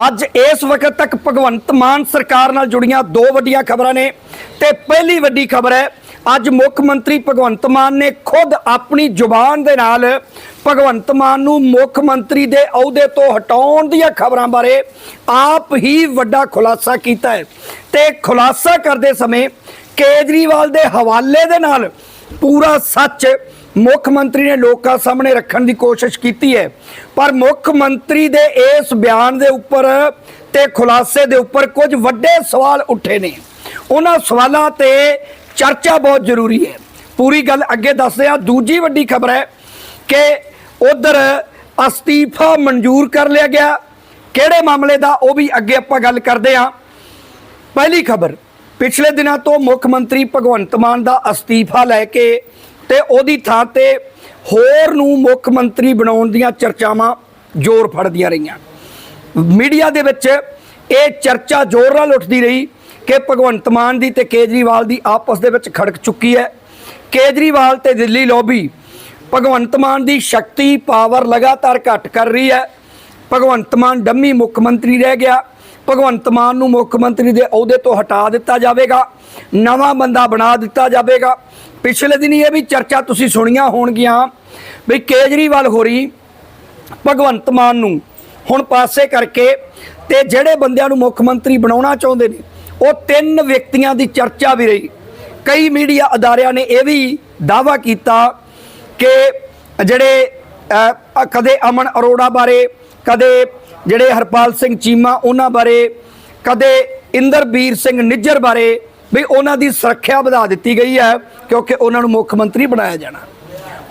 ਅੱਜ ਇਸ ਵਕਤ ਤੱਕ ਭਗਵੰਤ ਮਾਨ ਸਰਕਾਰ ਨਾਲ ਜੁੜੀਆਂ ਦੋ ਵੱਡੀਆਂ ਖਬਰਾਂ ਨੇ ਤੇ ਪਹਿਲੀ ਵੱਡੀ ਖਬਰ ਹੈ, ਅੱਜ ਮੁੱਖ ਮੰਤਰੀ ਭਗਵੰਤ ਮਾਨ ਨੇ ਖੁਦ ਆਪਣੀ ਜ਼ੁਬਾਨ ਦੇ ਨਾਲ ਭਗਵੰਤ ਮਾਨ ਨੂੰ ਮੁੱਖ ਮੰਤਰੀ ਦੇ ਅਹੁਦੇ ਤੋਂ ਹਟਾਉਣ ਦੀਆਂ ਖਬਰਾਂ ਬਾਰੇ ਆਪ ਹੀ ਵੱਡਾ ਖੁਲਾਸਾ ਕੀਤਾ ਹੈ। ਤੇ ਖੁਲਾਸਾ ਕਰਦੇ ਸਮੇਂ ਕੇਜਰੀਵਾਲ ਦੇ ਹਵਾਲੇ ਦੇ ਨਾਲ ਪੂਰਾ ਸੱਚ ਮੁੱਖ ਮੰਤਰੀ ਨੇ ਲੋਕਾਂ ਸਾਹਮਣੇ ਰੱਖਣ ਦੀ ਕੋਸ਼ਿਸ਼ ਕੀਤੀ ਹੈ। ਪਰ ਮੁੱਖ ਮੰਤਰੀ ਦੇ ਇਸ ਬਿਆਨ ਦੇ ਉੱਪਰ ਤੇ ਖੁਲਾਸੇ ਦੇ ਉੱਪਰ ਕੁਝ ਵੱਡੇ ਸਵਾਲ ਉੱਠੇ ਨੇ। ਉਹਨਾਂ ਸਵਾਲਾਂ ਤੇ ਚਰਚਾ ਬਹੁਤ ਜ਼ਰੂਰੀ ਹੈ। ਪੂਰੀ ਗੱਲ ਅੱਗੇ ਦੱਸਦੇ ਆ ਦੂਜੀ ਵੱਡੀ ਖਬਰ ਹੈ ਕਿ ਉਧਰ ਅਸਤੀਫਾ ਮਨਜ਼ੂਰ ਕਰ ਲਿਆ ਗਿਆ। ਕਿਹੜੇ ਮਾਮਲੇ ਦਾ ਉਹ ਵੀ ਅੱਗੇ ਆਪਾਂ ਗੱਲ ਕਰਦੇ ਹਾਂ। ਪਹਿਲੀ ਖਬਰ, ਪਿਛਲੇ ਦਿਨਾਂ ਤੋਂ ਮੁੱਖ ਮੰਤਰੀ ਭਗਵੰਤ ਮਾਨ ਦਾ ਅਸਤੀਫਾ ਲੈ ਕੇ ਤੇ ਉਹਦੀ ਥਾਂ ਤੇ ਹੋਰ ਨੂੰ ਮੁੱਖ ਮੰਤਰੀ ਬਣਾਉਣ ਦੀਆਂ ਚਰਚਾਵਾਂ ਜ਼ੋਰ ਫੜਦੀਆਂ ਰਹੀਆਂ। ਮੀਡੀਆ ਦੇ ਵਿੱਚ ਇਹ ਚਰਚਾ ਜ਼ੋਰ ਨਾਲ ਉੱਠਦੀ ਰਹੀ ਕਿ ਭਗਵੰਤ ਮਾਨ ਦੀ ਤੇ ਕੇਜਰੀਵਾਲ ਦੀ ਆਪਸ ਦੇ ਵਿੱਚ ਖੜਕ ਚੁੱਕੀ ਹੈ। ਕੇਜਰੀਵਾਲ ਤੇ ਦਿੱਲੀ ਲੋਬੀ ਭਗਵੰਤ ਮਾਨ ਦੀ ਸ਼ਕਤੀ, ਪਾਵਰ ਲਗਾਤਾਰ ਘਟ ਕਰ ਰਹੀ ਹੈ। ਭਗਵੰਤ ਮਾਨ ਡੰਮੀ ਮੁੱਖ ਮੰਤਰੀ ਰਹਿ ਗਿਆ। ਭਗਵੰਤ ਮਾਨ ਨੂੰ ਮੁੱਖ ਮੰਤਰੀ ਦੇ ਅਹੁਦੇ ਤੋਂ ਹਟਾ ਦਿੱਤਾ ਜਾਵੇਗਾ। ਨਵਾਂ ਬੰਦਾ ਬਣਾ ਦਿੱਤਾ ਜਾਵੇਗਾ। ਪਿਛਲੇ ਦਿਨੀ ਇਹ ਵੀ ਚਰਚਾ ਤੁਸੀਂ ਸੁਣੀਆਂ ਹੋਣਗੀਆਂ ਵੀ ਕੇਜਰੀਵਾਲ ਹੋਰੀ ਭਗਵੰਤ ਮਾਨ ਨੂੰ ਹੁਣ ਪਾਸੇ ਕਰਕੇ ਤੇ ਜਿਹੜੇ ਬੰਦਿਆਂ ਨੂੰ ਮੁੱਖ ਮੰਤਰੀ ਬਣਾਉਣਾ ਚਾਹੁੰਦੇ ਨੇ, ਉਹ ਤਿੰਨ ਵਿਅਕਤੀਆਂ ਦੀ ਚਰਚਾ ਵੀ ਰਹੀ। ਕਈ ਮੀਡੀਆ ਅਦਾਰਿਆਂ ਨੇ ਇਹ ਵੀ ਦਾਵਾ ਕੀਤਾ ਕਿ ਜਿਹੜੇ ਕਦੇ ਅਮਨ ਅਰੋੜਾ ਬਾਰੇ, ਕਦੇ ਜਿਹੜੇ ਹਰਪਾਲ ਸਿੰਘ ਚੀਮਾ ਉਹਨਾਂ ਬਾਰੇ, ਕਦੇ ਇੰਦਰਬੀਰ ਸਿੰਘ ਨਿੱਜਰ ਬਾਰੇ ਵੀ ਉਹਨਾਂ ਦੀ ਸੁਰੱਖਿਆ ਵਧਾ ਦਿੱਤੀ ਗਈ ਹੈ ਕਿਉਂਕਿ ਉਹਨਾਂ ਨੂੰ ਮੁੱਖ ਮੰਤਰੀ ਬਣਾਇਆ ਜਾਣਾ।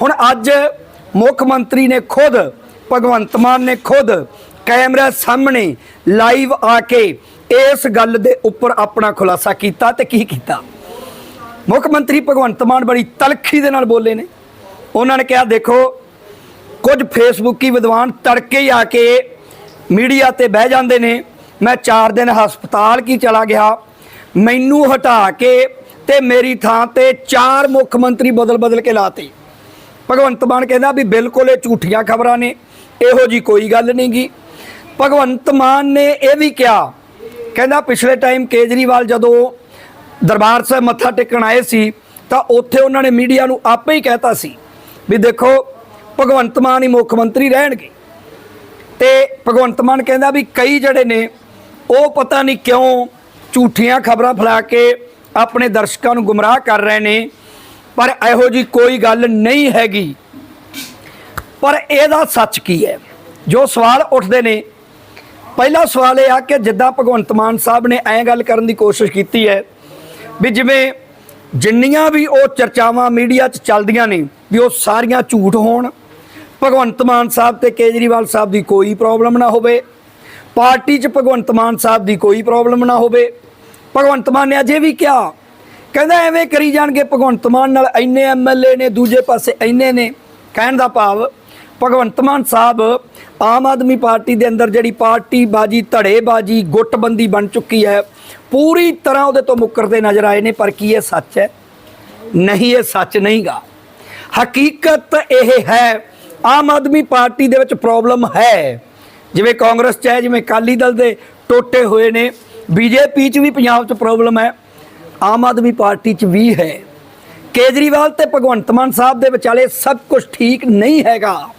ਹੁਣ ਅੱਜ ਮੁੱਖ ਮੰਤਰੀ ਨੇ ਖੁਦ, ਭਗਵੰਤ ਮਾਨ ਨੇ ਖੁਦ ਕੈਮਰਾ ਸਾਹਮਣੇ ਲਾਈਵ ਆ ਕੇ ਇਸ ਗੱਲ ਦੇ ਉੱਪਰ ਆਪਣਾ ਖੁਲਾਸਾ ਕੀਤਾ ਤੇ ਕੀ ਕੀਤਾ? ਮੁੱਖ ਮੰਤਰੀ ਭਗਵੰਤ ਮਾਨ ਬੜੀ ਤਲਖੀ ਦੇ ਨਾਲ ਬੋਲੇ ਨੇ। ਉਹਨਾਂ ਨੇ ਕਿਹਾ, ਦੇਖੋ, ਕੁਝ ਫੇਸਬੁੱਕੀ ਵਿਦਵਾਨ ਤੜਕੇ ਹੀ ਆ ਕੇ ਮੀਡੀਆ ਤੇ ਬਹਿ ਜਾਂਦੇ ਨੇ। ਮੈਂ 4 ਦਿਨ ਹਸਪਤਾਲ ਕੀ ਚਲਾ ਗਿਆ ਮੈਨੂੰ ਹਟਾ ਕੇ ਤੇ ਮੇਰੀ ਥਾਂ ਤੇ ਚਾਰ ਮੁੱਖ ਮੰਤਰੀ ਬਦਲ ਬਦਲ ਕੇ ਲਾਤੇ। ਭਗਵੰਤ ਮਾਨ ਕਹਿੰਦਾ ਵੀ ਬਿਲਕੁਲ ਇਹ ਝੂਠੀਆਂ ਖਬਰਾਂ ਨੇ, ਇਹੋ ਜੀ ਕੋਈ ਗੱਲ ਨਹੀਂਗੀ ਭਗਵੰਤ ਮਾਨ ਨੇ ਇਹ ਵੀ ਕਿਹਾ, ਕਹਿੰਦਾ ਪਿਛਲੇ ਟਾਈਮ ਕੇਜਰੀਵਾਲ ਜਦੋਂ ਦਰਬਾਰ ਸਾਹਿਬ ਮੱਥਾ ਟੇਕਣ ਆਏ ਸੀ, ਤਾਂ ਉੱਥੇ ਉਹਨਾਂ ਨੇ ਮੀਡੀਆ ਨੂੰ ਆਪੇ ਹੀ ਕਹਿਤਾ ਸੀ ਵੀ ਦੇਖੋ, ਭਗਵੰਤ ਮਾਨ ਹੀ ਮੁੱਖ ਮੰਤਰੀ ਰਹਿਣਗੇ। ਤੇ ਭਗਵੰਤ ਮਾਨ ਕਹਿੰਦਾ ਵੀ ਕਈ ਜਿਹੜੇ ਨੇ, ਉਹ ਪਤਾ ਨਹੀਂ ਕਿਉਂ ਝੂਠੀਆਂ ਖਬਰਾਂ ਫੈਲਾ ਕੇ ਆਪਣੇ ਦਰਸ਼ਕਾਂ ਨੂੰ ਗੁੰਮਰਾਹ ਕਰ ਰਹੇ ਨੇ, ਪਰ ਇਹੋ ਜੀ ਕੋਈ ਗੱਲ ਨਹੀਂ ਹੈਗੀ। ਪਰ ਇਹਦਾ ਸੱਚ ਕੀ ਹੈ? ਜੋ ਸਵਾਲ ਉੱਠਦੇ ਨੇ, ਪਹਿਲਾ ਸਵਾਲ ਇਹ ਆ ਕਿ ਜਿੱਦਾਂ ਭਗਵੰਤ ਮਾਨ ਸਾਹਿਬ ਨੇ ਐਂ ਗੱਲ ਕਰਨ ਦੀ ਕੋਸ਼ਿਸ਼ ਕੀਤੀ ਹੈ ਵੀ ਜਿਵੇਂ ਜਿੰਨੀਆਂ ਵੀ ਉਹ ਚਰਚਾਵਾਂ ਮੀਡੀਆ 'ਚ ਚੱਲਦੀਆਂ ਨੇ ਵੀ ਉਹ ਸਾਰੀਆਂ ਝੂਠ ਹੋਣ, ਭਗਵੰਤ ਮਾਨ ਸਾਹਿਬ ਤੇ ਕੇਜਰੀਵਾਲ ਸਾਹਿਬ ਦੀ ਕੋਈ ਪ੍ਰੋਬਲਮ ਨਾ ਹੋਵੇ, ਪਾਰਟੀ 'ਚ ਭਗਵੰਤ ਮਾਨ ਸਾਹਿਬ ਦੀ ਕੋਈ ਪ੍ਰੋਬਲਮ ਨਾ ਹੋਵੇ ਭਗਵੰਤ ਮਾਨ ਨੇ ਅਜੇ ਵੀ ਕਿਹਾ, ਕਹਿੰਦਾ ਐਵੇਂ ਕਰੀ ਜਾਣਗੇ ਭਗਵੰਤ ਮਾਨ ਨਾਲ, ਇੰਨੇ ਐਮਐਲਏ ਨੇ, ਦੂਜੇ ਪਾਸੇ ਇੰਨੇ ਨੇ, ਕਹਿਣ ਦਾ ਭਾਵ, ਭਗਵੰਤ ਮਾਨ ਸਾਹਿਬ ਆਮ ਆਦਮੀ ਪਾਰਟੀ ਦੇ ਅੰਦਰ ਜਿਹੜੀ ਪਾਰਟੀ ਬਾਜੀ ਧੜੇ ਗੁੱਟਬੰਦੀ ਬਣ ਚੁੱਕੀ ਹੈ, ਪੂਰੀ ਤਰ੍ਹਾਂ ਉਹਦੇ ਤੋਂ ਮੁੱਕਰਦੇ ਨਜ਼ਰ ਆਏ ਨੇ, ਪਰ ਕੀ ਇਹ ਸੱਚ ਹੈ? ਨਹੀਂ, ਇਹ ਸੱਚ ਨਹੀਂਗਾ। ਹਕੀਕਤ ਇਹ ਹੈ, ਆਮ ਆਦਮੀ ਪਾਰਟੀ ਦੇ ਵਿੱਚ ਪ੍ਰੋਬਲਮ ਹੈ। ਜਿਵੇਂ ਕਾਂਗਰਸ ਚ ਹੈ, ਜਿਵੇਂ ਅਕਾਲੀ ਦਲ ਦੇ ਟੋਟੇ ਹੋਏ ਨੇ ਬੀਜੇਪੀ ਚ ਵੀ ਪੰਜਾਬ ਚ ਪ੍ਰੋਬਲਮ ਹੈ, ਆਮ ਆਦਮੀ ਪਾਰਟੀ ਚ ਵੀ ਹੈ। ਕੇਜਰੀਵਾਲ ਤੇ ਭਗਵੰਤ ਮਾਨ ਸਾਹਿਬ ਦੇ ਵਿਚਾਲੇ ਸਭ ਕੁਝ ਠੀਕ ਨਹੀਂ ਹੈਗਾ।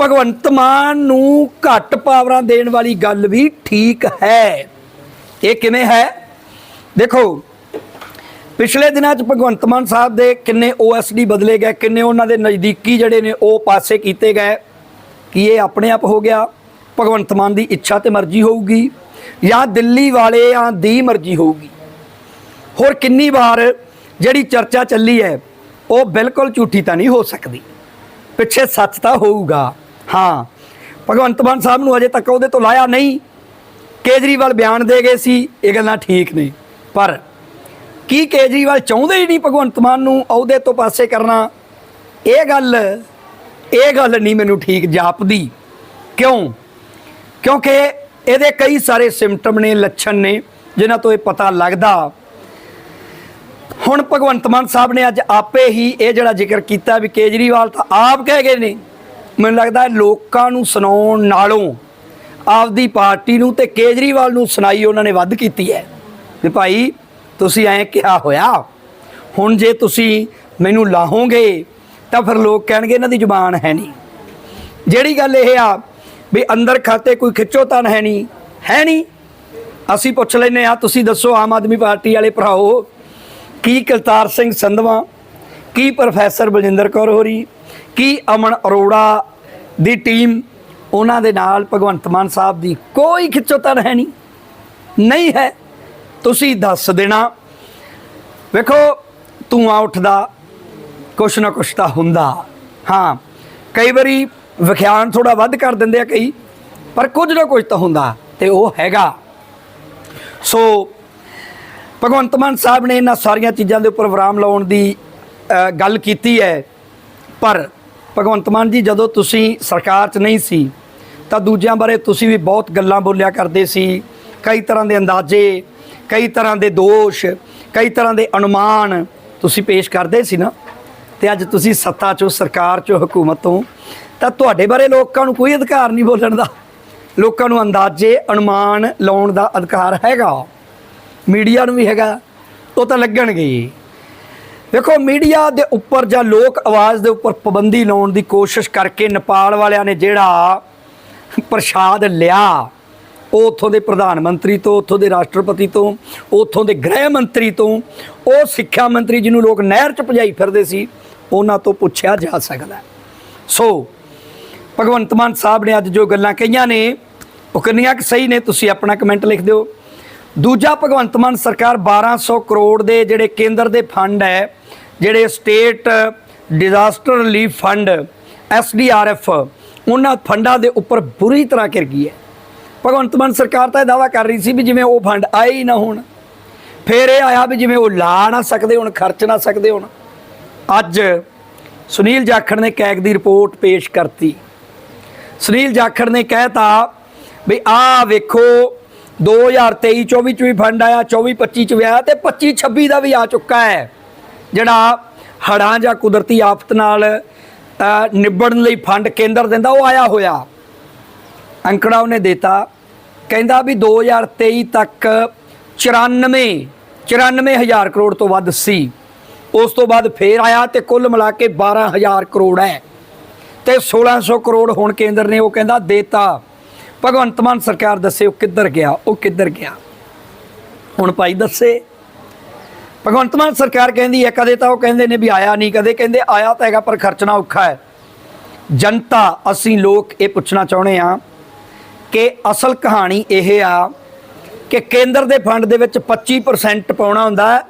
ਭਗਵੰਤ ਮਾਨ ਨੂੰ ਘੱਟ ਪਾਵਰਾਂ ਦੇਣ ਵਾਲੀ ਗੱਲ ਵੀ ਠੀਕ ਹੈ। ਇਹ ਕਿਵੇਂ ਹੈ? ਦੇਖੋ, ਪਿਛਲੇ ਦਿਨਾਂ 'ਚ ਭਗਵੰਤ ਮਾਨ ਸਾਹਿਬ ਦੇ ਕਿੰਨੇ ਓਐਸਡੀ ਬਦਲੇ ਗਏ, ਕਿੰਨੇ ਉਹਨਾਂ ਦੇ ਨਜ਼ਦੀਕੀ ਜਿਹੜੇ ਨੇ ਉਹ ਪਾਸੇ ਕੀਤੇ ਗਏ। ਕੀ ਇਹ ਆਪਣੇ ਆਪ ਹੋ ਗਿਆ? ਭਗਵੰਤ ਮਾਨ ਦੀ ਇੱਛਾ ਤੇ ਮਰਜ਼ੀ ਹੋਊਗੀ। ਜਾਂ ਦਿੱਲੀ ਵਾਲਿਆਂ ਦੀ ਮਰਜ਼ੀ ਹੋਊਗੀ। ਹੋਰ ਕਿੰਨੀ ਵਾਰ ਜਿਹੜੀ ਚਰਚਾ ਚੱਲੀ ਹੈ, ਉਹ ਬਿਲਕੁਲ ਝੂਠੀ ਤਾਂ ਨਹੀਂ ਹੋ ਸਕਦੀ। ਪਿੱਛੇ ਸੱਚ ਤਾਂ ਹੋਊਗਾ, ਹਾਂ। ਭਗਵੰਤ ਮਾਨ ਸਾਹਿਬ ਨੂੰ ਅਜੇ ਤੱਕ ਉਹਦੇ ਤੋਂ ਲਾਇਆ ਨਹੀਂ। ਕੇਜਰੀਵਾਲ ਬਿਆਨ ਦੇ ਗਏ ਸੀ, ਇਹ ਗੱਲਾਂ ਠੀਕ ਨੇ। ਪਰ ਕੀ ਕੇਜਰੀਵਾਲ ਚਾਹੁੰਦੇ ਹੀ ਨਹੀਂ ਭਗਵੰਤ ਮਾਨ ਨੂੰ ਅਹੁਦੇ ਤੋਂ ਪਾਸੇ ਕਰਨਾ? ਇਹ ਗੱਲ ਇਹ ਗੱਲ ਨਹੀਂ ਮੈਨੂੰ ਠੀਕ ਜਾਪਦੀ। ਕਿਉਂ? ਕਿਉਂਕਿ ਇਹਦੇ ਕਈ ਸਾਰੇ ਸਿੰਪਟਮ ਨੇ, ਲੱਛਣ ਨੇ, ਜਿਨ੍ਹਾਂ ਤੋਂ ਇਹ ਪਤਾ ਲੱਗਦਾ। ਹੁਣ ਭਗਵੰਤ ਮਾਨ ਸਾਹਿਬ ਨੇ ਅੱਜ ਆਪੇ ਹੀ ਇਹ ਜਿਹੜਾ ਜ਼ਿਕਰ ਕੀਤਾ ਵੀ ਕੇਜਰੀਵਾਲ ਤਾਂ ਆਪ ਕਹਿ ਗਏ ਨੇ। ਮੈਨੂੰ ਲੱਗਦਾ ਲੋਕਾਂ ਨੂੰ ਸੁਣਾਉਣ ਨਾਲੋਂ ਆਪਦੀ ਪਾਰਟੀ ਨੂੰ ਤੇ ਕੇਜਰੀਵਾਲ ਨੂੰ ਸੁਣਾਈ ਉਹਨਾਂ ਨੇ ਵੱਧ ਕੀਤੀ ਹੈ। ਵੀ ਭਾਈ, ਤੁਸੀਂ ਐਂ ਕਿਹਾ ਹੋਇਆ, ਹੁਣ ਜੇ ਤੁਸੀਂ ਮੈਨੂੰ ਲਾਹੋਗੇ ਤਾਂ ਫਿਰ ਲੋਕ ਕਹਿਣਗੇ, ਇਹਨਾਂ ਦੀ ਜ਼ੁਬਾਨ ਹੈ ਨਹੀਂ। ਜਿਹੜੀ ਗੱਲ ਇਹ ਆ ਵੀ ਅੰਦਰ ਖਾਤੇ ਕੋਈ ਖਿੱਚੋਤਾਨ ਹੈ ਨਹੀਂ ਹੈ ਨਹੀਂ। ਅਸੀਂ ਪੁੱਛ ਲੈਨੇ ਆ ਤੁਸੀਂ ਦੱਸੋ ਆਮ ਆਦਮੀ ਪਾਰਟੀ ਵਾਲੇ ਭਰਾਓ, ਕੀ ਕਰਤਾਰ ਸਿੰਘ ਸੰਧਵਾ, ਕੀ ਪ੍ਰੋਫੈਸਰ ਬਲਜਿੰਦਰ ਕੌਰ ਹੋਰੀ, ਕੀ ਅਮਨ ਅਰੋੜਾ ਦੀ ਟੀਮ, ਉਹਨਾਂ ਦੇ ਨਾਲ ਭਗਵੰਤ ਮਾਨ ਸਾਹਿਬ ਦੀ ਕੋਈ ਖਿੱਚੋਤਾਨ ਹੈ ਨਹੀਂ। ਨਹੀਂ ਹੈ। ਤੁਸੀਂ ਦੱਸ ਦੇਣਾ। ਵੇਖੋ, ਧੂਆਂ ਉੱਠਦਾ, ਕੁਛ ਨਾ ਕੁਛ ਤਾਂ ਹੁੰਦਾ। ਹਾਂ, ਕਈ ਵਾਰੀ ਵਿਖਿਆਨ ਥੋੜਾ ਵੱਧ ਕਰ ਦਿੰਦੇ ਆ ਕਈ, ਪਰ ਕੁਝ ਨਾ ਕੁਝ ਤਾਂ ਹੁੰਦਾ ਤੇ ਉਹ ਹੈਗਾ। ਸੋ ਭਗਵੰਤ ਮਾਨ ਸਾਹਿਬ ਨੇ ਇਹਨਾਂ ਸਾਰੀਆਂ ਚੀਜ਼ਾਂ ਦੇ ਉੱਪਰ ਵਿਰਾਮ ਲਾਉਣ ਦੀ ਗੱਲ ਕੀਤੀ ਹੈ। ਪਰ ਭਗਵੰਤ ਮਾਨ ਜੀ, ਜਦੋਂ ਤੁਸੀਂ ਸਰਕਾਰ 'ਚ ਨਹੀਂ ਸੀ, ਤਾਂ ਦੂਜਿਆਂ ਬਾਰੇ ਤੁਸੀਂ ਵੀ ਬਹੁਤ ਗੱਲਾਂ ਬੋਲਿਆ ਕਰਦੇ ਸੀ। ਕਈ ਤਰ੍ਹਾਂ ਦੇ ਅੰਦਾਜ਼ੇ, ਕਈ ਤਰ੍ਹਾਂ ਦੇ ਦੋਸ਼, ਕਈ ਤਰ੍ਹਾਂ ਦੇ ਅਨੁਮਾਨ ਤੁਸੀਂ ਪੇਸ਼ ਕਰਦੇ ਸੀ ਨਾ। ਤੇ ਅੱਜ ਤੁਸੀਂ ਸੱਤਾ 'ਚੋਂ, ਸਰਕਾਰ 'ਚੋਂ, ਹਕੂਮਤ ਤੋਂ ਤਾਂ ਤੁਹਾਡੇ ਬਾਰੇ ਲੋਕਾਂ ਨੂੰ ਕੋਈ ਅਧਿਕਾਰ ਨਹੀਂ ਬੋਲਣ ਦਾ। ਲੋਕਾਂ ਨੂੰ ਅੰਦਾਜ਼ੇ, ਅਨੁਮਾਨ ਲਾਉਣ ਦਾ ਅਧਿਕਾਰ ਹੈਗਾ। ਮੀਡੀਆ ਨੂੰ ਵੀ ਹੈਗਾ। ਉਹ ਤਾਂ ਲੱਗਣਗੇ ਦੇਖੋ, ਮੀਡੀਆ ਦੇ ਉੱਪਰ ਜਾਂ ਲੋਕ ਆਵਾਜ਼ ਦੇ ਉੱਪਰ ਪਾਬੰਦੀ ਲਾਉਣ ਦੀ ਕੋਸ਼ਿਸ਼ ਕਰਕੇ ਨੇਪਾਲ ਵਾਲਿਆਂ ਨੇ ਜਿਹੜਾ ਪ੍ਰਸ਼ਾਦ ਲਿਆ, ਉਹ ਉੱਥੋਂ ਦੇ ਪ੍ਰਧਾਨ ਮੰਤਰੀ ਤੋਂ, ਉੱਥੋਂ ਦੇ ਰਾਸ਼ਟਰਪਤੀ ਤੋਂ, ਉੱਥੋਂ ਦੇ ਗ੍ਰਹਿ ਮੰਤਰੀ ਤੋਂ, ਉਹ ਸਿੱਖਿਆ ਮੰਤਰੀ ਜਿਹਨੂੰ ਲੋਕ ਨਹਿਰ 'ਚ ਭਜਾਈ ਫਿਰਦੇ ਸੀ, ਉਹਨਾਂ ਤੋਂ ਪੁੱਛਿਆ ਜਾ ਸਕਦਾ। ਸੋ ਭਗਵੰਤ ਮਾਨ ਸਾਹਿਬ ਨੇ ਅੱਜ ਜੋ ਗੱਲਾਂ ਕਹੀਆਂ ਨੇ, ਉਹ ਕਿੰਨੀਆਂ ਕਿ ਸਹੀ ਨੇ, ਤੁਸੀਂ ਆਪਣਾ ਕਮੈਂਟ ਲਿਖ ਦਿਓ। ਦੂਜਾ, ਭਗਵੰਤ ਮਾਨ ਸਰਕਾਰ 1200 ਕਰੋੜ ਦੇ ਜਿਹੜੇ ਕੇਂਦਰ ਦੇ ਫੰਡ ਹੈ, ਜਿਹੜੇ state disaster relief fund SDRF ਉਹਨਾਂ ਫੰਡਾਂ ਦੇ ਉੱਪਰ ਬੁਰੀ ਤਰ੍ਹਾਂ ਕਰ ਗਈ ਹੈ। ਭਗਵੰਤ ਮਾਨ ਸਰਕਾਰ ਤਾਂ ਇਹ ਦਾਵਾ ਕਰ ਰਹੀ ਸੀ ਵੀ ਜਿਵੇਂ ਉਹ ਫੰਡ ਆਏ ਹੀ ਨਾ ਹੋਣ, ਫਿਰ ਇਹ ਆਇਆ ਵੀ ਜਿਵੇਂ ਉਹ ਲਾ ਨਾ ਸਕਦੇ ਹੁਣ, ਖਰਚ ਨਾ ਸਕਦੇ ਹੁਣ। ਅੱਜ ਸੁਨੀਲ ਜਾਖੜ ਨੇ ਕੈਗ ਦੀ ਰਿਪੋਰਟ ਪੇਸ਼ ਕਰਤੀ। ਸੁਨੀਲ ਜਾਖੜ ਨੇ ਕਹਿਤਾ ਵੀ ਆਹ ਵੇਖੋ 2023 24 ਚ ਵੀ ਫੰਡ ਆਇਆ 24 25 ਚ ਵੀ ਆਇਆ ਤੇ 25 26 ਦਾ ਵੀ ਆ ਚੁੱਕਾ ਹੈ। ਜਿਹੜਾ ਹੜਾਂ ਜਾਂ ਕੁਦਰਤੀ ਆਫਤ ਨਾਲ ਨਿਬੜਨ ਲਈ ਫੰਡ ਕੇਂਦਰ ਦਿੰਦਾ, ਉਹ ਆਇਆ ਹੋਇਆ। ਅੰਕੜਾ ਉਹਨੇ ਦਿੱਤਾ। ਕਹਿੰਦਾ ਵੀ 2023 ਤੱਕ 94 94000 ਕਰੋੜ ਤੋਂ ਵੱਧ ਸੀ। ਉਸ ਤੋਂ ਬਾਅਦ ਫੇਰ ਆਇਆ ਤੇ ਕੁੱਲ ਮਿਲਾ ਕੇ 12000 ਕਰੋੜ ਹੈ। ਤੇ 1600 ਕਰੋੜ ਹੁਣ ਕੇਂਦਰ ਨੇ ਉਹ ਕਹਿੰਦਾ ਦੇਤਾ। ਭਗਵੰਤ ਮਾਨ ਸਰਕਾਰ ਦੱਸੇ ਉਹ ਕਿੱਧਰ ਗਿਆ, ਉਹ ਕਿੱਧਰ ਗਿਆ। ਹੁਣ ਭਾਈ ਦੱਸੇ। ਭਗਵੰਤ ਮਾਨ ਸਰਕਾਰ ਕਹਿੰਦੀ ਹੈ, ਕਦੇ ਤਾਂ ਉਹ ਕਹਿੰਦੇ ਨੇ ਵੀ ਆਇਆ ਨਹੀਂ, ਕਦੇ ਕਹਿੰਦੇ ਆਇਆ ਤਾਂ ਹੈਗਾ, ਪਰ ਖਰਚਣਾ ਔਖਾ ਹੈ। ਜਨਤਾ, ਅਸੀਂ ਲੋਕ ਇਹ ਪੁੱਛਣਾ ਚਾਹੁੰਦੇ ਆ ਕਿ ਅਸਲ ਕਹਾਣੀ ਇਹ ਆ ਕਿ ਕੇਂਦਰ ਦੇ ਫੰਡ ਦੇ ਵਿੱਚ 25% ਪਾਉਣਾ ਹੁੰਦਾ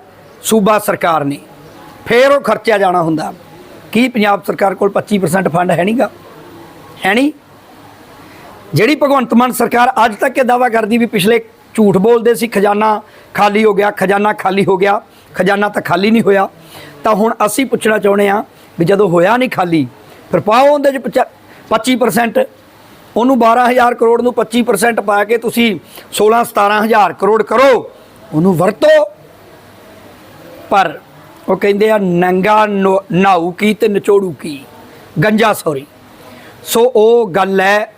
ਸੂਬਾ ਸਰਕਾਰ ਨੇ। ਫਿਰ ਉਹ ਖਰਚਿਆ ਜਾਣਾ ਹੁੰਦਾ। ਕੀ ਪੰਜਾਬ ਸਰਕਾਰ ਕੋਲ 25% ਫੰਡ ਹੈ ਨਹੀਂਗਾ ਹੈ ਨਹੀਂ ਜਿਹੜੀ ਭਗਵੰਤ ਮਾਨ ਸਰਕਾਰ ਅੱਜ ਤੱਕ ਇਹ ਦਾਵਾ ਕਰਦੀ ਵੀ ਪਿਛਲੇ ਝੂਠ ਬੋਲਦੇ ਸੀ, ਖਜ਼ਾਨਾ ਖਾਲੀ ਹੋ ਗਿਆ, ਖਜ਼ਾਨਾ ਖਾਲੀ ਹੋ ਗਿਆ, ਖਜ਼ਾਨਾ ਤਾਂ ਖਾਲੀ ਨਹੀਂ ਹੋਇਆ। ਤਾਂ ਹੁਣ ਅਸੀਂ ਪੁੱਛਣਾ ਚਾਹੁੰਦੇ ਆ ਵੀ ਜਦੋਂ ਹੋਇਆ ਨਹੀਂ ਖਾਲੀ, ਫਿਰ ਪਾਓ ਉਹਦੇ ਚ ਪਚਾ- 25% ਉਹਨੂੰ 12000 ਕਰੋੜ ਨੂੰ 25% ਪਾ ਕੇ ਤੁਸੀਂ 16 17000 ਕਰੋੜ ਕਰੋ, ਉਹਨੂੰ ਵਰਤੋ। ਪਰ ਉਹ ਕਹਿੰਦੇ ਆ, ਨੰਗਾ ਨੋ- ਨਹਾਊ ਕੀ ਤੇ ਨਚੋੜੂ ਕੀ? ਗੰਜਾ ਸੌਰੀ ਸੋ ਉਹ ਗੱਲ ਹੈ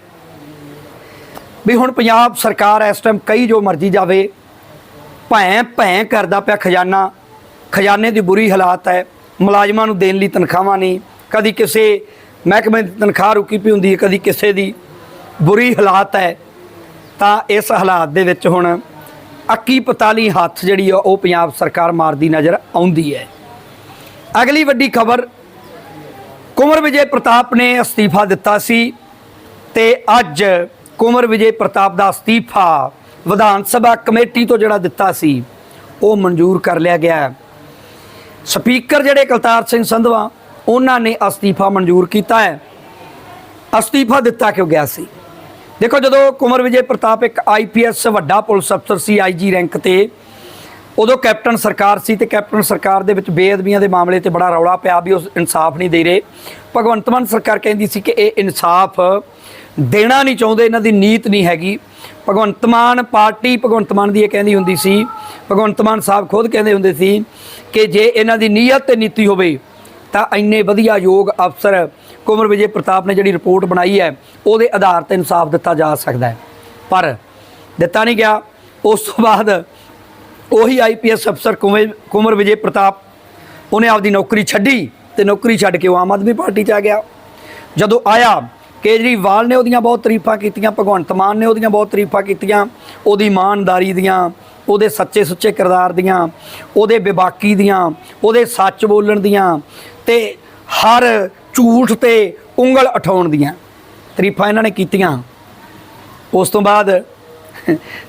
ਵੀ ਹੁਣ ਪੰਜਾਬ ਸਰਕਾਰ ਇਸ ਟਾਈਮ ਕਈ ਜੋ ਮਰਜ਼ੀ ਜਾਵੇ, ਭੈਂ ਭੈਂ ਕਰਦਾ ਪਿਆ ਖਜ਼ਾਨਾ। ਖਜ਼ਾਨੇ ਦੀ ਬੁਰੀ ਹਾਲਾਤ ਹੈ, ਮੁਲਾਜ਼ਮਾਂ ਨੂੰ ਦੇਣ ਲਈ ਤਨਖਾਹਾਂ ਨਹੀਂ। ਕਦੀ ਕਿਸੇ ਮਹਿਕਮੇ ਦੀ ਤਨਖਾਹ ਰੁਕੀ ਪਈ ਹੁੰਦੀ ਹੈ, ਕਦੀ ਕਿਸੇ ਦੀ ਬੁਰੀ ਹਾਲਾਤ ਹੈ। ਤਾਂ ਇਸ ਹਾਲਾਤ ਦੇ ਵਿੱਚ ਹੁਣ ਅੱਕੀ ਪਤਾਲੀ ਹੱਥ ਜਿਹੜੀ ਆ, ਉਹ ਪੰਜਾਬ ਸਰਕਾਰ ਮਾਰਦੀ ਨਜ਼ਰ ਆਉਂਦੀ ਹੈ। ਅਗਲੀ ਵੱਡੀ ਖਬਰ, ਕੁਮਰ ਵਿਜੇ ਪ੍ਰਤਾਪ ਨੇ ਅਸਤੀਫਾ ਦਿੱਤਾ ਸੀ ਤੇ ਅੱਜ ਕੁਮਰ ਵਿਜੇ ਪ੍ਰਤਾਪ ਦਾ ਅਸਤੀਫਾ ਵਿਧਾਨ ਸਭਾ ਕਮੇਟੀ ਤੋਂ ਜਿਹੜਾ ਦਿੱਤਾ ਸੀ, ਉਹ ਮਨਜ਼ੂਰ ਕਰ ਲਿਆ ਗਿਆ ਸਪੀਕਰ ਜਿਹੜੇ ਕਲਤਾਰ ਸਿੰਘ ਸੰਧਵਾ, ਉਹਨਾਂ ਨੇ ਅਸਤੀਫਾ ਮਨਜ਼ੂਰ ਕੀਤਾ ਹੈ। ਅਸਤੀਫਾ ਦਿੱਤਾ ਕਿਉਂ ਗਿਆ ਸੀ? ਦੇਖੋ, ਜਦੋਂ ਕੁਮਰ ਵਿਜੇ ਪ੍ਰਤਾਪ ਇੱਕ ਆਈਪੀਐਸ ਵੱਡਾ ਪੁਲਿਸ ਅਫਸਰ ਸੀ ਆਈਜੀ ਰੈਂਕ ਤੇ ਉਦੋਂ ਕੈਪਟਨ ਸਰਕਾਰ ਸੀ ਤੇ ਕੈਪਟਨ ਸਰਕਾਰ ਦੇ ਵਿੱਚ ਬੇਅਦਬੀਆਂ ਦੇ ਮਾਮਲੇ ਤੇ ਬੜਾ ਰੌਲਾ ਪਿਆ ਵੀ ਉਸ ਇਨਸਾਫ ਨਹੀਂ ਦੇ ਰਹੇ। ਭਗਵੰਤ ਮਾਨ ਸਰਕਾਰ ਕਹਿੰਦੀ ਸੀ ਕਿ ਇਹ ਇਨਸਾਫ ਦੇਣਾ ਨਹੀਂ ਚਾਹੁੰਦੇ, ਇਹਨਾਂ ਦੀ ਨੀਤ ਨਹੀਂ ਹੈਗੀ। ਭਗਵੰਤ ਮਾਨ ਪਾਰਟੀ, ਭਗਵੰਤ ਮਾਨ ਦੀ ਇਹ ਕਹਿੰਦੀ ਹੁੰਦੀ ਸੀ, ਭਗਵੰਤ ਮਾਨ ਸਾਹਿਬ ਖੁਦ ਕਹਿੰਦੇ ਹੁੰਦੇ ਸੀ ਕਿ ਜੇ ਇਹਨਾਂ ਦੀ ਨੀਅਤ ਤੇ ਨੀਤੀ ਹੋਵੇ ਤਾਂ ਇੰਨੇ ਵਧੀਆ ਯੋਗ ਅਫਸਰ ਕੁਮਰ ਵਿਜੇ ਪ੍ਰਤਾਪ ਨੇ ਜਿਹੜੀ ਰਿਪੋਰਟ ਬਣਾਈ ਹੈ, ਉਹਦੇ ਆਧਾਰ ਤੇ ਇਨਸਾਫ ਦਿੱਤਾ ਜਾ ਸਕਦਾ ਹੈ। ਪਰ ਦਿੱਤਾ ਨਹੀਂ ਗਿਆ। ਉਸ ਤੋਂ ਬਾਅਦ ਉਹੀ ਆਈਪੀਐਸ ਅਫਸਰ ਕੁੰਵਰ ਕੁੰਵਰ ਵਿਜੇ ਪ੍ਰਤਾਪ, ਉਹਨੇ ਆਪਦੀ ਨੌਕਰੀ ਛੱਡੀ ਤੇ ਨੌਕਰੀ ਛੱਡ ਕੇ ਉਹ ਆਮ ਆਦਮੀ ਪਾਰਟੀ 'ਚ ਆ ਗਿਆ। ਜਦੋਂ ਆਇਆ, ਕੇਜਰੀਵਾਲ ਨੇ ਉਹਦੀਆਂ ਬਹੁਤ ਤਾਰੀਫਾਂ ਕੀਤੀਆਂ, ਭਗਵੰਤ ਮਾਨ ਨੇ ਉਹਦੀਆਂ ਬਹੁਤ ਤਾਰੀਫਾਂ ਕੀਤੀਆਂ, ਉਹਦੀ ਇਮਾਨਦਾਰੀ ਦੀਆਂ, ਉਹਦੇ ਸੱਚੇ ਸੁੱਚੇ ਕਿਰਦਾਰ ਦੀਆਂ, ਉਹਦੇ ਬੇਬਾਕੀ ਦੀਆਂ, ਉਹਦੇ ਸੱਚ ਬੋਲਣ ਦੀਆਂ ਤੇ ਹਰ ਝੂਠ ਤੇ ਉਂਗਲ ਉਠਾਉਣ ਦੀਆਂ ਤਾਰੀਫਾਂ ਇਹਨਾਂ ਨੇ ਕੀਤੀਆਂ। ਉਸ ਤੋਂ ਬਾਅਦ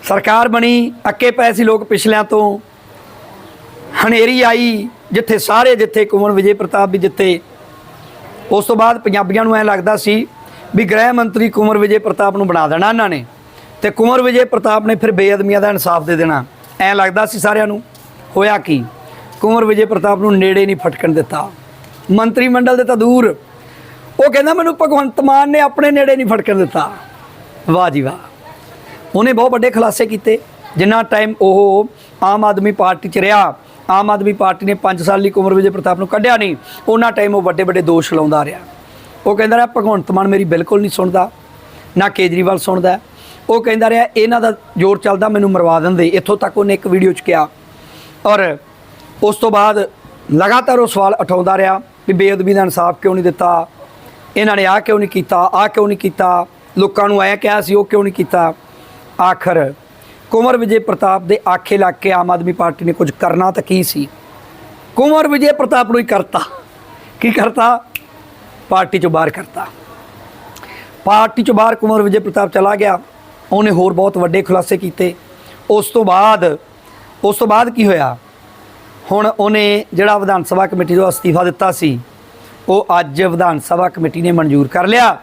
ਸਰਕਾਰ ਬਣੀ, ਅੱਕੇ ਪਏ ਸੀ ਲੋਕ ਪਿਛਲਿਆਂ ਤੋਂ। ਹਨੇਰੀ ਆਈ, ਜਿੱਥੇ ਸਾਰੇ ਜਿੱਥੇ ਕੁਮਨ ਵਿਜੇ ਪ੍ਰਤਾਪ ਵੀ ਜਿੱਤੇ ਉਸ ਤੋਂ ਬਾਅਦ ਪੰਜਾਬੀਆਂ ਨੂੰ ਐ ਲੱਗਦਾ ਸੀ ਵੀ ਗ੍ਰਹਿ ਮੰਤਰੀ ਕੁਮਰ ਵਿਜੇ ਪ੍ਰਤਾਪ ਨੂੰ ਬਣਾ ਦੇਣਾ ਇਹਨਾਂ ਨੇ। ਤੇ ਕੁਮਰ ਵਿਜੇ ਪ੍ਰਤਾਪ ਨੇ ਫਿਰ ਬੇਅਦਮੀਆਂ ਦਾ ਇਨਸਾਫ ਦੇ ਦੇਣਾ। ਐ ਲੱਗਦਾ ਸੀ ਸਾਰਿਆਂ ਨੂੰ। ਹੋਇਆ ਕੀ? ਕੁਮਰ ਵਿਜੇ ਪ੍ਰਤਾਪ ਨੂੰ ਨੇੜੇ ਨਹੀਂ ਫਟਕਣ ਦਿੱਤਾ। ਮੰਤਰੀ ਮੰਡਲ ਦੇ ਤਾਂ ਦੂਰ। ਉਹ ਕਹਿੰਦਾ ਮੈਨੂੰ ਭਗਵੰਤ ਮਾਨ ਨੇ ਆਪਣੇ ਨੇੜੇ ਨਹੀਂ ਫਟਕਣ ਦਿੱਤਾ। ਵਾਹ ਜੀ ਵਾਹ। ਉਹਨੇ ਬਹੁਤ ਵੱਡੇ ਖੁਲਾਸੇ ਕੀਤੇ, ਜਿੰਨਾ ਟਾਈਮ ਉਹ ਆਮ ਆਦਮੀ ਪਾਰਟੀ 'ਚ ਰਿਹਾ, ਆਮ ਆਦਮੀ ਪਾਰਟੀ ਨੇ 5 ਸਾਲ ਲਈ ਕੁਮਰ ਵਿਜੇ ਪ੍ਰਤਾਪ ਨੂੰ ਕੱਢਿਆ ਨਹੀਂ, ਉਹਨਾਂ ਟਾਈਮ ਉਹ ਵੱਡੇ ਵੱਡੇ ਦੋਸ਼ ਲਾਉਂਦਾ ਰਿਹਾ। ਉਹ ਕਹਿੰਦਾ ਰਿਹਾ, ਭਗਵੰਤ ਮਾਨ ਮੇਰੀ ਬਿਲਕੁਲ ਨਹੀਂ ਸੁਣਦਾ, ਨਾ ਕੇਜਰੀਵਾਲ ਸੁਣਦਾ ਉਹ ਕਹਿੰਦਾ ਰਿਹਾ, ਇਹਨਾਂ ਦਾ ਜ਼ੋਰ ਚੱਲਦਾ, ਮੈਨੂੰ ਮਰਵਾ ਦਿੰਦੇ। ਇੱਥੋਂ ਤੱਕ ਉਹਨੇ ਇੱਕ ਵੀਡੀਓ 'ਚ ਕਿਹਾ। ਔਰ ਉਸ ਤੋਂ ਬਾਅਦ ਲਗਾਤਾਰ ਉਹ ਸਵਾਲ ਉਠਾਉਂਦਾ ਰਿਹਾ ਵੀ ਬੇਅਦਬੀ ਦਾ ਇਨਸਾਫ ਕਿਉਂ ਨਹੀਂ ਦਿੱਤਾ? ਇਹਨਾਂ ਨੇ ਆਹ ਕਿਉਂ ਨਹੀਂ ਕੀਤਾ, ਆਹ ਕਿਉਂ ਨਹੀਂ ਕੀਤਾ? ਲੋਕਾਂ ਨੂੰ ਐ ਕਿਹਾ ਸੀ, ਉਹ ਕਿਉਂ ਨਹੀਂ ਕੀਤਾ? ਆਖਰ ਕੁਮਰ ਵਿਜੇ ਪ੍ਰਤਾਪ ਦੇ ਆਖੇ ਲੱਗ ਕੇ ਆਮ ਆਦਮੀ ਪਾਰਟੀ ਨੇ ਕੁਝ ਕਰਨਾ ਤਾਂ ਕੀ ਸੀ? ਕੁਮਰ ਵਿਜੇ ਪ੍ਰਤਾਪ ਨੂੰ ਹੀ ਕਰਤਾ। ਕੀ ਕਰਤਾ? ਪਾਰਟੀ ਚੋਂ ਬਾਹਰ ਕਰਤਾ। ਪਾਰਟੀ ਚੋਂ ਬਾਹਰ ਕੁਮਰ ਵਿਜੇ ਪ੍ਰਤਾਪ ਚਲਾ ਗਿਆ। ਉਹਨੇ ਹੋਰ ਬਹੁਤ ਵੱਡੇ ਖੁਲਾਸੇ ਕੀਤੇ। ਉਸ ਤੋਂ ਬਾਅਦ, ਉਸ ਤੋਂ ਬਾਅਦ ਕੀ ਹੋਇਆ? ਹੁਣ ਉਹਨੇ ਜਿਹੜਾ ਵਿਧਾਨ ਸਭਾ ਕਮੇਟੀ ਤੋਂ ਅਸਤੀਫਾ ਦਿੱਤਾ ਸੀ, ਉਹ ਅੱਜ ਵਿਧਾਨ ਸਭਾ ਕਮੇਟੀ ਨੇ ਮਨਜ਼ੂਰ ਕਰ ਲਿਆ।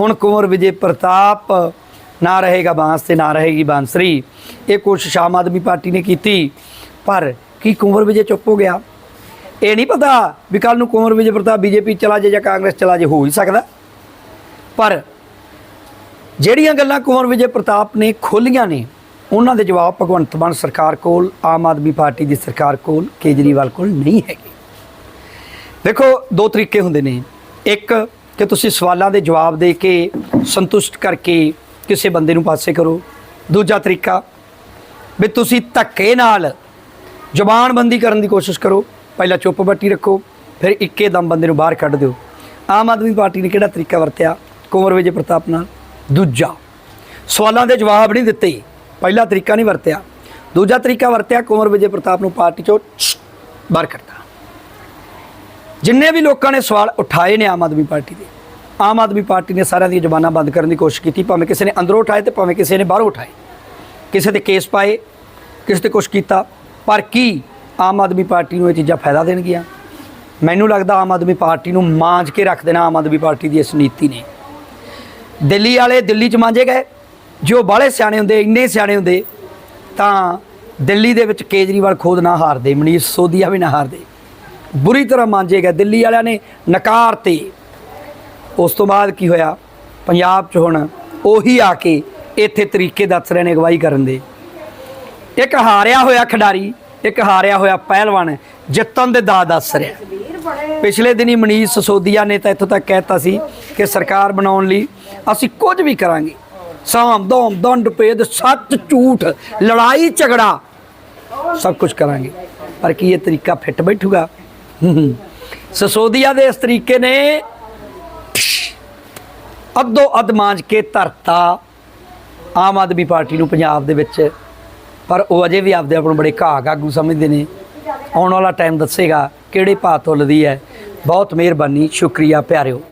ਹੁਣ ਕੁੰਵਰ ਵਿਜੇ ਪ੍ਰਤਾਪ ਨਾ ਰਹੇਗਾ ਬਾਂਸ ਤੇ ਨਾ ਰਹੇਗੀ ਬਾਂਸਰੀ। ਇਹ ਕੋਸ਼ਿਸ਼ ਆਮ ਆਦਮੀ ਪਾਰਟੀ ਨੇ ਕੀਤੀ, ਪਰ ਕੀ ਕੁੰਵਰ ਵਿਜੇ ਚੁੱਪ ਹੋ ਗਿਆ? ਇਹ ਨਹੀਂ ਪਤਾ ਵੀ ਕੱਲ ਨੂੰ ਕੁੰਵਰ ਵਿਜੇ ਪ੍ਰਤਾਪ ਬੀਜੇਪੀ ਚਲਾ ਜੇ ਜਾਂ ਕਾਂਗਰਸ ਚਲਾ ਜੇ ਹੋ ਹੀ ਸਕਦਾ। ਪਰ ਜਿਹੜੀਆਂ ਗੱਲਾਂ ਕੁੰਵਰ ਵਿਜੇ ਪ੍ਰਤਾਪ ਨੇ ਖੋਲੀਆਂ ਨੇ, ਉਹਨਾਂ ਦੇ ਜਵਾਬ ਭਗਵੰਤ ਮਾਨ ਸਰਕਾਰ ਕੋਲ, ਆਮ ਆਦਮੀ ਪਾਰਟੀ ਦੀ ਸਰਕਾਰ ਕੋਲ, ਕੇਜਰੀਵਾਲ ਕੋਲ ਨਹੀਂ ਹੈਗੇ। ਦੇਖੋ, ਦੋ ਤਰੀਕੇ ਹੁੰਦੇ ਨੇ। ਇੱਕ, ਕਿ ਤੁਸੀਂ ਸਵਾਲਾਂ ਦੇ ਜਵਾਬ ਦੇ ਕੇ ਸੰਤੁਸ਼ਟ ਕਰਕੇ ਕਿਸੇ ਬੰਦੇ ਨੂੰ ਪਾਸੇ ਕਰੋ। ਦੂਜਾ ਤਰੀਕਾ, ਵੀ ਤੁਸੀਂ ਧੱਕੇ ਨਾਲ ਜ਼ੁਬਾਨਬੰਦੀ ਕਰਨ ਦੀ ਕੋਸ਼ਿਸ਼ ਕਰੋ। ਪਹਿਲਾਂ ਚੁੱਪ ਬੱਟੀ ਰੱਖੋ, ਫਿਰ ਇੱਕੇ ਦਮ ਬੰਦੇ ਨੂੰ ਬਾਹਰ ਕੱਢ ਦਿਓ। ਆਮ ਆਦਮੀ ਪਾਰਟੀ ਨੇ ਕਿਹੜਾ ਤਰੀਕਾ ਵਰਤਿਆ? ਕੁੰਵਰ ਵਿਜੇ ਪ੍ਰਤਾਪ ਨਾਲ। ਦੂਜਾ, ਸਵਾਲਾਂ ਦੇ ਜਵਾਬ ਨਹੀਂ ਦਿੱਤੇ। ਪਹਿਲਾ ਤਰੀਕਾ ਨਹੀਂ ਵਰਤਿਆ। ਦੂਜਾ ਤਰੀਕਾ ਵਰਤਿਆ, ਕੁੰਵਰ ਵਿਜੇ ਪ੍ਰਤਾਪ ਨੂੰ ਪਾਰਟੀ ਚੋਂ ਬਾਹਰ ਕੱਢਤਾ। ਜਿੰਨੇ ਵੀ ਲੋਕਾਂ ਨੇ ਸਵਾਲ ਉਠਾਏ ਨੇ ਆਮ ਆਦਮੀ ਪਾਰਟੀ ਦੇ ਆਮ ਆਦਮੀ ਪਾਰਟੀ ਨੇ ਸਾਰਿਆਂ ਦੀਆਂ ਜ਼ਬਾਨਾਂ ਬੰਦ ਕਰਨ ਦੀ ਕੋਸ਼ਿਸ਼ ਕੀਤੀ, ਭਾਵੇਂ ਕਿਸੇ ਨੇ ਅੰਦਰੋਂ ਉਠਾਏ ਤੇ ਭਾਵੇਂ ਕਿਸੇ ਨੇ ਬਾਹਰੋਂ ਉਠਾਏ। ਕਿਸੇ ਤੇ ਕੇਸ ਪਾਏ, ਕਿਸੇ ਤੇ ਕੁਛ ਕੀਤਾ, ਪਰ ਕੀ ਆਮ ਆਦਮੀ ਪਾਰਟੀ ਨੂੰ ਇਹ ਚੀਜ਼ਾਂ ਫਾਇਦਾ ਦੇਣਗੀਆਂ? ਮੈਨੂੰ ਲੱਗਦਾ ਆਮ ਆਦਮੀ ਪਾਰਟੀ ਨੂੰ ਮਾਂਜ ਕੇ ਰੱਖ ਦੇਣਾ ਆਮ ਆਦਮੀ ਪਾਰਟੀ ਦੀ ਇਸ ਨੀਤੀ ਨੇ। ਦਿੱਲੀ ਵਾਲੇ ਦਿੱਲੀ ਚ ਮਾਂਜੇ ਗਏ। ਜੋ ਬਾਹਲੇ ਸਿਆਣੇ ਹੁੰਦੇ, ਇੰਨੇ ਸਿਆਣੇ ਹੁੰਦੇ, ਤਾਂ ਦਿੱਲੀ ਦੇ ਵਿੱਚ ਕੇਜਰੀਵਾਲ ਖੁਦ ਨਾ ਹਾਰਦੇ, ਮਨੀਸ਼ ਸੋਦੀਆ ਵੀ ਨਾ ਹਾਰਦੇ। ਬੁਰੀ ਤਰ੍ਹਾਂ ਮਾਂਜੇ ਗਏ। ਦਿੱਲੀ ਵਾਲਿਆਂ ਨੇ ਨਕਾਰ ਤੇ ਉਸ ਤੋਂ ਬਾਅਦ ਕੀ ਹੋਇਆ? ਪੰਜਾਬ 'ਚ ਹੁਣ ਉਹੀ ਆ ਕੇ ਇੱਥੇ ਤਰੀਕੇ ਦੱਸ ਰਹੇ ਨੇ ਅਗਵਾਈ ਕਰਨ ਦੇ। ਇੱਕ ਹਾਰਿਆ ਹੋਇਆ ਖਿਡਾਰੀ, ਇੱਕ ਹਾਰਿਆ ਹੋਇਆ ਪਹਿਲਵਾਨ ਜਿੱਤਣ ਦੇ ਦਾ ਦੱਸ ਰਿਹਾ। ਪਿਛਲੇ ਦਿਨੀ ਮਨੀਸ਼ ਸਸੋਦੀਆ ਨੇ ਤਾਂ ਇੱਥੋਂ ਤੱਕ ਕਹਿਤਾ ਸੀ ਕਿ ਸਰਕਾਰ ਬਣਾਉਣ ਲਈ ਅਸੀਂ ਕੁਝ ਵੀ ਕਰਾਂਗੇ। ਸਾਮ ਦੋਮ ਦੰਡ, ਭੇਦ, ਸੱਚ, ਝੂਠ, ਲੜਾਈ, ਝਗੜਾ, ਸਭ ਕੁਝ ਕਰਾਂਗੇ। ਪਰ ਕੀ ਇਹ ਤਰੀਕਾ ਫਿੱਟ ਬੈਠੂਗਾ? ਸਸੋਦੀਆ ਦੇ ਇਸ ਤਰੀਕੇ ਨੇ ਅੱਧੋ ਅੱਧ ਮਾਂਜ ਕੇ ਧਰਤਾ ਆਮ ਆਦਮੀ ਪਾਰਟੀ ਨੂੰ ਪੰਜਾਬ ਦੇ ਵਿੱਚ। ਪਰ ਉਹ ਅਜੇ ਵੀ ਆਪਦੇ ਆਪ ਨੂੰ ਬੜੇ ਘਾਹ ਆਗੂ ਸਮਝਦੇ ਨੇ। ਆਉਣ ਵਾਲਾ ਟਾਈਮ ਦੱਸੇਗਾ ਕਿਹੜੇ ਭਾਅ ਤੁੱਲਦੀ ਹੈ। ਬਹੁਤ ਮਿਹਰਬਾਨੀ, ਸ਼ੁਕਰੀਆ, ਪਿਆਰਿਓ।